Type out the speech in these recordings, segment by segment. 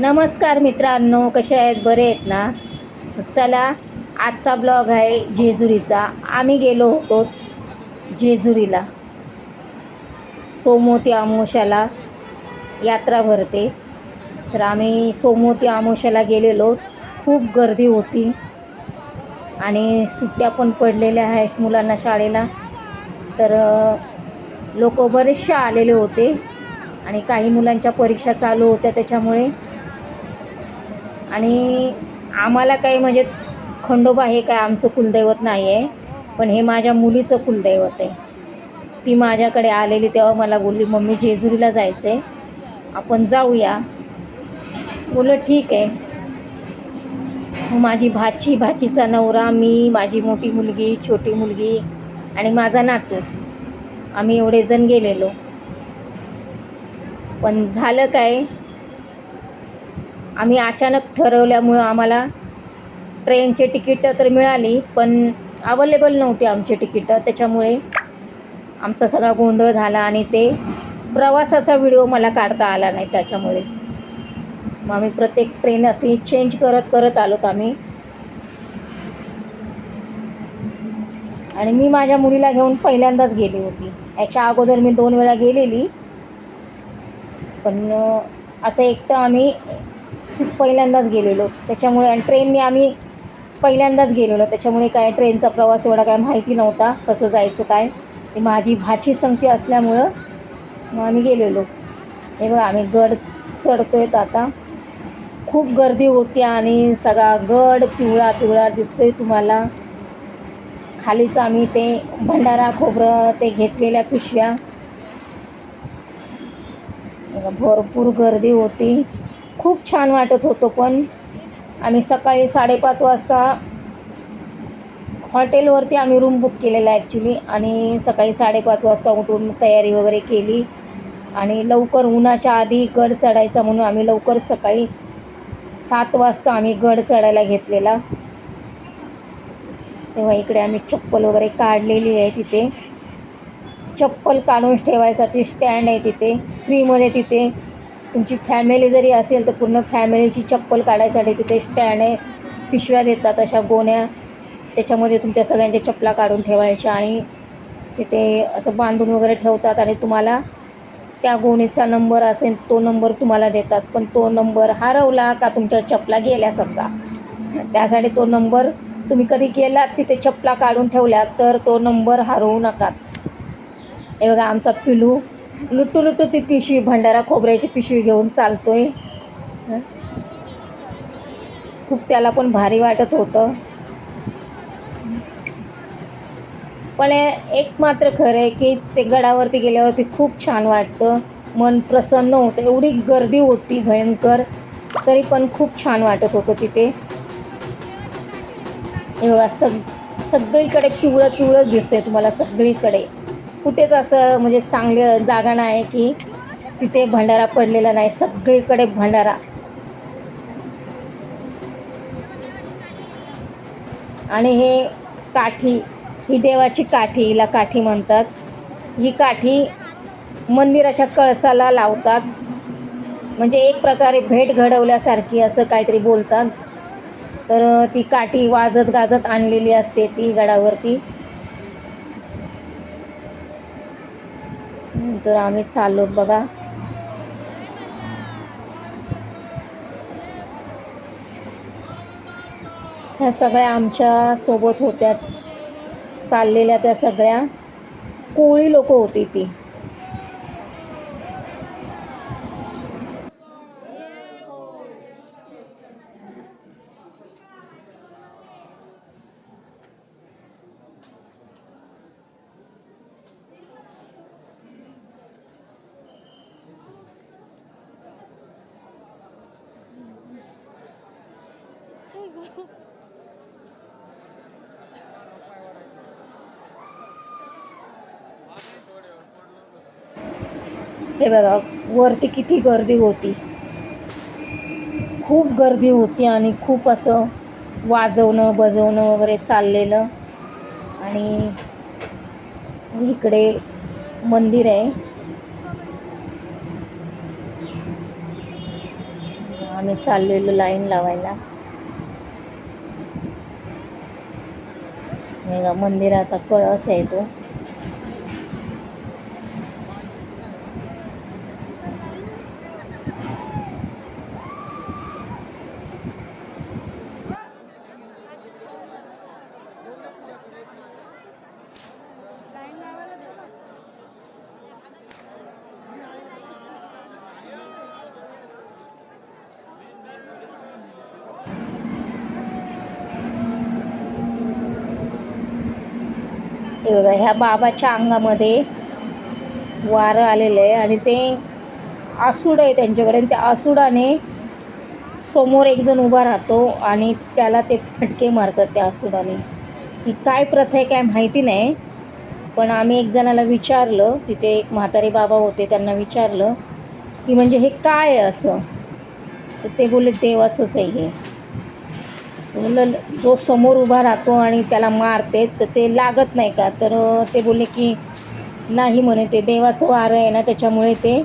नमस्कार मित्रांनो कसे आहेत? बरे आहेत ना? चला आजचा ब्लॉग आहे जेजुरीचा. आम्ही गेलो होतो जेजुरीला. सोमवती आमोशाला यात्रा भरते. तर आम्ही सोमोती आमोशाला गेलेलो. खूप गर्दी होती. आणि सुट्ट्या पण पडलेल्या आहेत मुलांना शाळेला. तर लोक बरेचसे आलेले होते. आणि काही मुलांच्या परीक्षा चालू होत्या त्याच्यामुळे आणि आम्हाला काही म्हणजे खंडोबा हे काय आमचं कुलदैवत नाही आहे पण हे माझ्या मुलीचं कुलदैवत आहे. ती माझ्याकडे आलेली तेव्हा मला बोलली मम्मी जेजुरीला जायचं आहे आपण जाऊया. बोललं ठीक आहे. माझी भाची भाचीचा नवरा मी माझी मोठी मुलगी छोटी मुलगी आणि माझा नातू. आम्ही एवढे जण गेलेलो. पण झालं काय? आम्ही अचानक ठरवल्यामुळं आम्हाला ट्रेनचे तिकीटं तर मिळाली पण अवेलेबल नव्हती आमची तिकीटं. त्याच्यामुळे आमचा सगळा गोंधळ झाला आणि ते प्रवासाचा व्हिडिओ मला काढता आला नाही त्याच्यामुळे. मग आम्ही प्रत्येक ट्रेन अशी चेंज करत करत आलोत आम्ही. आणि मी माझ्या मुलीला घेऊन पहिल्यांदाच गेली होती. याच्या अगोदर मी दोन वेळा गेलेली. पण असं एकटं आम्ही पहिल्यांदाच गेलेलो. त्याच्यामुळे आणि ट्रेनने आम्ही पहिल्यांदाच गेलेलो. त्याच्यामुळे काय ट्रेनचा प्रवास एवढा काय माहिती नव्हता कसं जायचं काय. ते माझी भाची संगती असल्यामुळं मग आम्ही गेलेलो. हे बघा आम्ही गड चढतोय आता. खूप गर्दी होती आणि सगळा गड पिवळा पिवळा दिसतोय तुम्हाला. खालीच आम्ही ते भंडारा खोबरं ते घेतलेल्या पिशव्या. भरपूर गर्दी होती. खूप छान वाटत होतो पण आम्ही सकाळी साडेपाच वाजता हॉटेलवरती आम्ही रूम बुक केलेला ॲक्च्युली आणि सकाळी साडेपाच वाजता उठून तयारी वगैरे केली. आणि लवकर उन्हाच्या आधी गड चढायचा म्हणून आम्ही लवकर सकाळी सात वाजता आम्ही गड चढायला घेतलेला. तेव्हा इकडे आम्ही चप्पल वगैरे काढलेली आहे तिथे. चप्पल काढून ठेवायसाठी स्टँड आहे तिथे. फ्रीमध्ये तिथे. तुमची फॅमिली जरी असेल तर पूर्ण फॅमिलीची चप्पल काढायसाठी तिथे स्टँड आहे पिशव्या देतात अशा गोण्या. त्याच्यामध्ये तुमच्या सगळ्यांच्या चपला काढून ठेवायच्या आणि तिथे असं बांधून वगैरे ठेवतात आणि तुम्हाला त्या गोणीचा नंबर असेल तो नंबर तुम्हाला देतात. पण तो नंबर हरवला का तुमच्या चपला गेल्या समजा? त्यासाठी तो नंबर तुम्ही कधी गेलात तिथे चपला काढून ठेवल्या तर तो नंबर हरवू नका. हे बघा आमचा पिलू लुटू लुटू ती पिशवी भंडारा खोबऱ्याची पिशवी घेऊन चालतो आहे खूप त्याला पण भारी वाटत होतं. पण एक मात्र खरं आहे की ते गडावरती गेल्यावरती खूप छान वाटतं. मन प्रसन्न होतं. एवढी गर्दी होती भयंकर तरी पण खूप छान वाटत होतं तिथे. एवढा सग सगळीकडे पिवळं पिवळं दिसतंय तुम्हाला सगळीकडे. कुठेच असं म्हणजे चांगलं जागा नाही की तिथे भंडारा पडलेला नाही सगळीकडे भंडारा. आणि हे काठी ही देवाची काठी हिला काठी म्हणतात. ही काठी मंदिराच्या कळसाला लावतात. म्हणजे एक प्रकारे भेट घडवल्यासारखी असं काहीतरी बोलतात. तर ती काठी वाजत गाजत आणलेली असते ती गडावरती. तर आम्ही चाललो बघा. ह्या सगळ्या आमच्यासोबत होत्या चाललेल्या त्या सगळ्या. कोळी लोक होती ती. हे बघा वरती किती गर्दी होती. खूप गर्दी होती आणि खूप असं वाजवणं बजवणं वगैरे चाललेलं. आणि इकडे मंदिर आहे. आम्ही चाललेलो लाईन लावायला. हे मंदिराचा कळस आहे तो. हे बघा ह्या बाबाच्या अंगामध्ये वारं आलेलं आहे आणि ते आसूड आहे त्यांच्याकडे. आणि त्या आसुडाने समोर एक जण उभा राहतो आणि त्याला ते फटके मारतात त्या आसुडाने. ही काय प्रथा आहे काय माहिती नाही पण आम्ही एक जणाला विचारलं तिथे एक म्हातारे बाबा होते त्यांना विचारलं की म्हणजे हे काय आहे असं? तर ते बोलले देवाचंच आहे हे. म्हणलं जो समोर उभा राहतो आणि त्याला मारते तर ते लागत नाही का? तर ते बोलले की नाही म्हणे ते देवाचं वारं आहे ना त्याच्यामुळे ते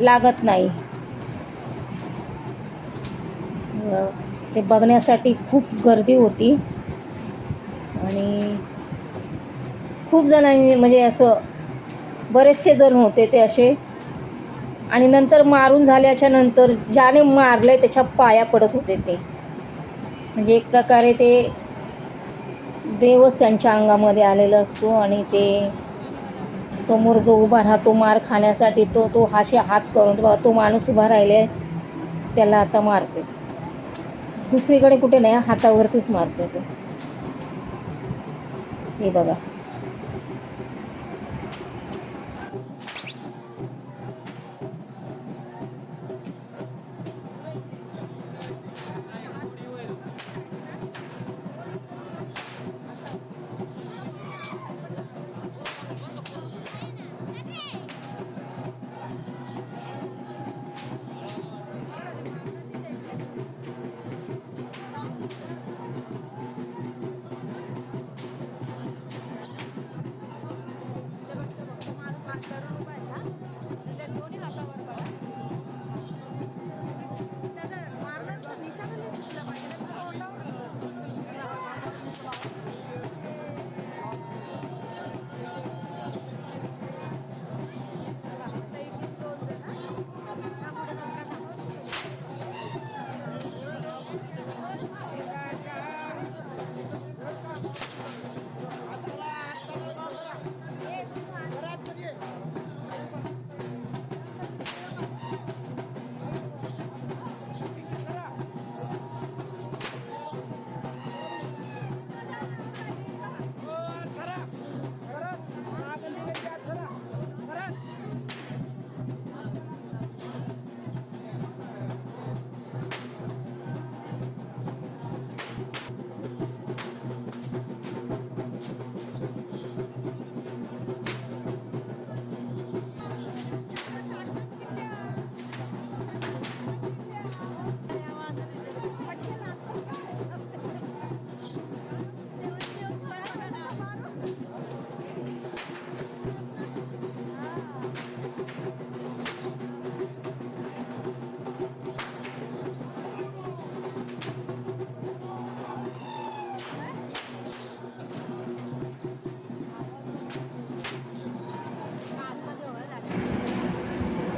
लागत नाही. ते बघण्यासाठी खूप गर्दी होती. आणि खूप जणांनी म्हणजे असं बरेचसे जण होते ते असे. आणि नंतर मारून झाल्याच्यानंतर ज्याने मारले त्याच्या पाया पडत होते ते. म्हणजे एक प्रकारे ते देवच त्यांच्या अंगामध्ये आलेला असतो आणि ते समोर जो उभा राहतो मार खाण्यासाठी तो तो हाशी हात करून बघा तो माणूस उभा राहिले त्याला आता मारते. दुसरीकडे कुठे नाही हातावरतीच मारते ते. हे बघा.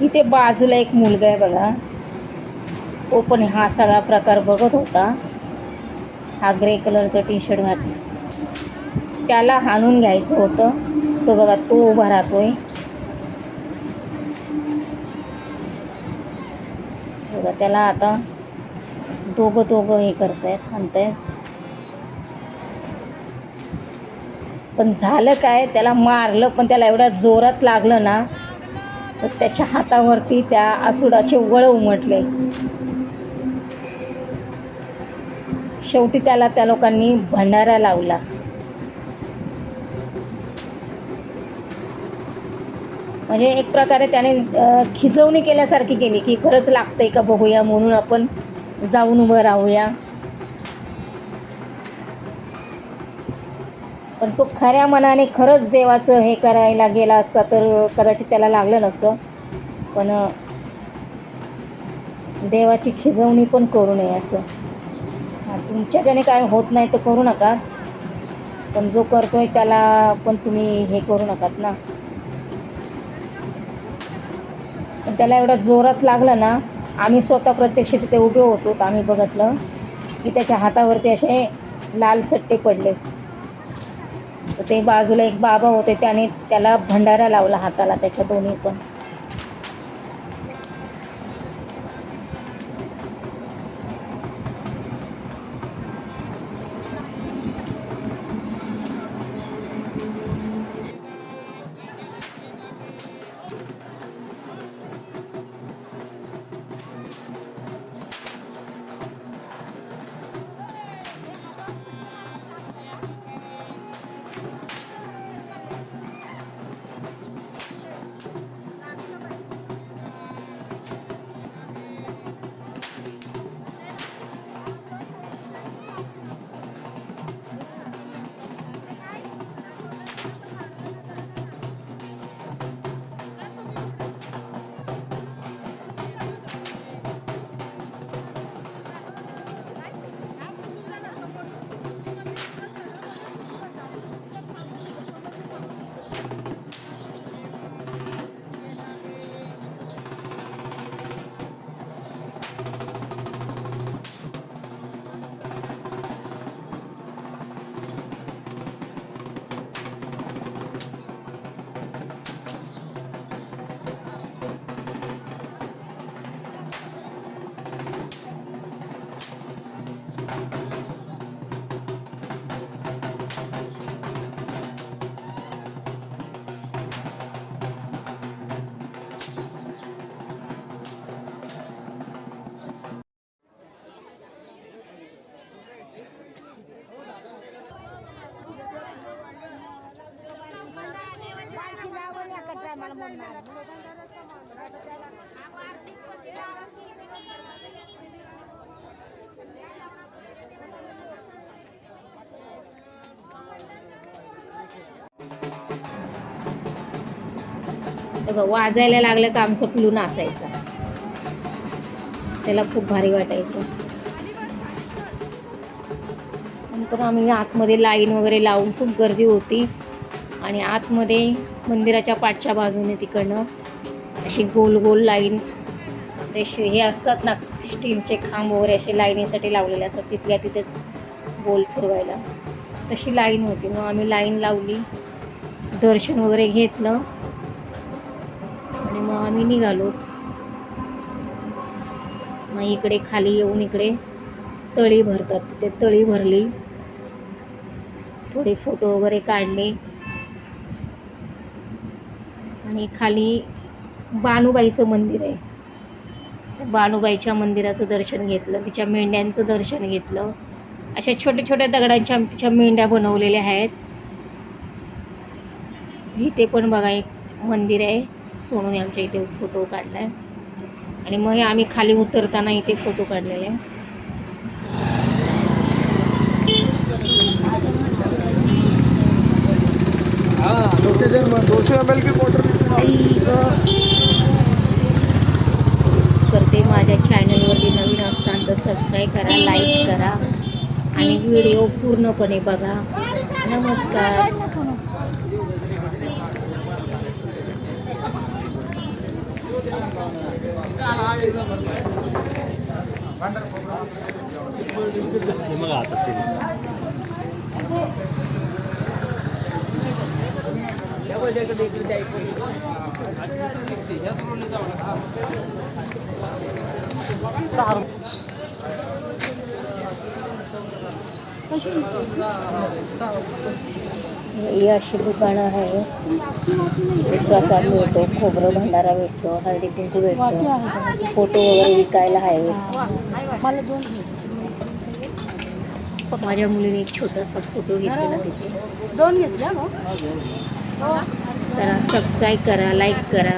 इथे बाजूला एक मुलगा आहे बघा. तो पण हा सगळा प्रकार बघत होता. हा ग्रे कलरचं टी शर्ट घात त्याला हाणून घ्यायचं होतं. तो बघा तो उभा राहतोय. बघा त्याला आता दोघं दोघं हे करतायत हाणतायत. पण झालं काय? त्याला मारलं पण त्याला एवढ्या जोरात लागलं ना तर त्याच्या हातावरती त्या आसुडाचे वळ उमटले. शेवटी त्याला त्या लोकांनी भंडारा लावला. म्हणजे एक प्रकारे त्याने खिजवणी केल्यासारखी केली की खरंच लागतंय का बघूया म्हणून आपण जाऊन उभं राहूया. पण तो खऱ्या मनाने खरंच देवाचं हे करायला गेला असता तर कदाचित त्याला लागलं नसतं. पण देवाची खिजवणी पण करू नये असं. हां तुमच्याच्याने काय होत नाही तर करू नका. पण जो करतो आहे त्याला पण तुम्ही हे करू नकात ना. पण त्याला एवढा जोरात लागलं ना आम्ही स्वतः प्रत्यक्ष तिथे उभे होतो आम्ही बघितलं की त्याच्या हातावरती असे लाल चट्टे पडले. ते बाजूला एक बाबा होते त्याने त्याला भंडारा लावला हाताला त्याच्या दोन्ही पण. बघा वाजायला लागलं का आमचं फ्लू नाचायचं. त्याला खूप भारी वाटायचं. नंतर आम्ही आतमध्ये लाईन वगैरे लावून खूप गर्दी होती. आणि आतमध्ये मंदिराच्या पाठच्या बाजूने तिकडनं अशी गोल गोल लाईन ते हे असतात ना स्टीलचे खांब वगैरे असे लाईनीसाठी लावलेले असतात तिथल्या तिथेच गोल फिरवायला. तशी लाईन होती. मग आम्ही लाईन लावली दर्शन वगैरे घेतलं आणि मग आम्ही निघालो. मग इकडे खाली येऊन इकडे तळी भरतात. तिथे तळी भरली. थोडे फोटो वगैरे काढले. आणि खाली बानुबाईचं मंदिर आहे. बानुबाईच्या मंदिराचं दर्शन घेतलं तिच्या मेंढ्यांचं दर्शन घेतलं. अशा छोट्या छोट्या दगडांच्या तिच्या मेंढ्या बनवलेल्या आहेत. इथे पण बघा एक मंदिर आहे. सोनूने आमच्या इथे फोटो काढला आहे आणि मग हे आम्ही खाली उतरताना इथे फोटो काढलेले आहे. दोनशे एम एल की बॉटल आई गं. करते माझ्या चॅनलवरती नवीन असताना तर सबस्क्राईब करा लाईक करा. आणि व्हिडिओ पूर्णपणे बघा. नमस्कार. ही अशी दुकानं आहे. प्रसाद मिळतो खोबरं भंडारा भेटतो हळदी कुंकू भेटतो. फोटो वगैरे विकायला आहे माझ्या मुलीने एक छोटासा फोटो घेतलेला तिथे. दोन घेतल्या चला सबस्क्राईब करा लाईक करा.